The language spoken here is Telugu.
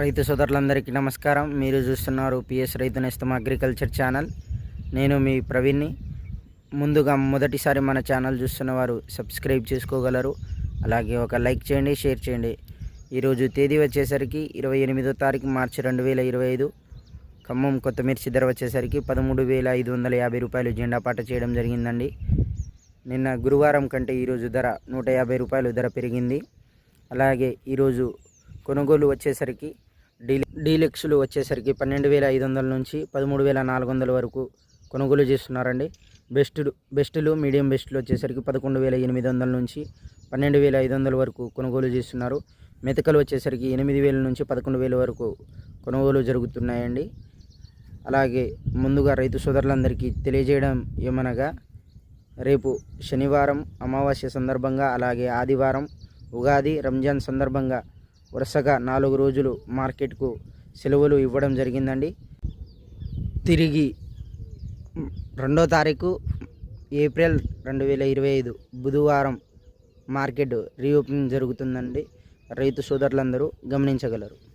రైతు సోదరులందరికీ నమస్కారం. మీరు చూస్తున్నారు పిఎస్ రైతు నేస్తం అగ్రికల్చర్ ఛానల్. నేను మీ ప్రవీణ్ని. ముందుగా మొదటిసారి మన ఛానల్ చూస్తున్న వారు సబ్స్క్రైబ్ చేసుకోగలరు. అలాగే ఒక లైక్ చేయండి షేర్ చేయండి. ఈరోజు తేదీ వచ్చేసరికి ఇరవై ఎనిమిదో తారీఖు మార్చి రెండు వేల ఇరవై ఐదు. ఖమ్మం కొత్తమిర్చి ధర వచ్చేసరికి పదమూడు వేల ఐదు వందల యాభై రూపాయలు జెండా పాట చేయడం జరిగిందండి. నిన్న గురువారం కంటే ఈరోజు ధర నూట యాభై రూపాయలు ధర పెరిగింది. అలాగే ఈరోజు కొనుగోలు వచ్చేసరికి డీలె డీలెక్స్లు వచ్చేసరికి పన్నెండు వేల ఐదు వందల నుంచి పదమూడు వేల నాలుగు వందల వరకు కొనుగోలు చేస్తున్నారండి. బెస్ట్ బెస్టులు మీడియం బెస్టులు వచ్చేసరికి పదకొండు వేల ఎనిమిది వందల నుంచి పన్నెండు వేల ఐదు వందల వరకు కొనుగోలు చేస్తున్నారు. మెతకలు వచ్చేసరికి ఎనిమిది వేల నుంచి పదకొండు వేల వరకు కొనుగోలు జరుగుతున్నాయండి. అలాగే ముందుగా రైతు సోదరులందరికీ తెలియజేయడం ఏమనగా రేపు శనివారం అమావాస్య సందర్భంగా అలాగే ఆదివారం ఉగాది రంజాన్ సందర్భంగా వరుసగా నాలుగు రోజులు మార్కెట్కు సెలవులు ఇవ్వడం జరిగిందండి. తిరిగి రెండో తారీఖు ఏప్రిల్ రెండు వేల ఇరవై ఐదు బుధవారం మార్కెట్ రీఓపెనింగ్ జరుగుతుందండి. రైతు సోదరులందరూ గమనించగలరు.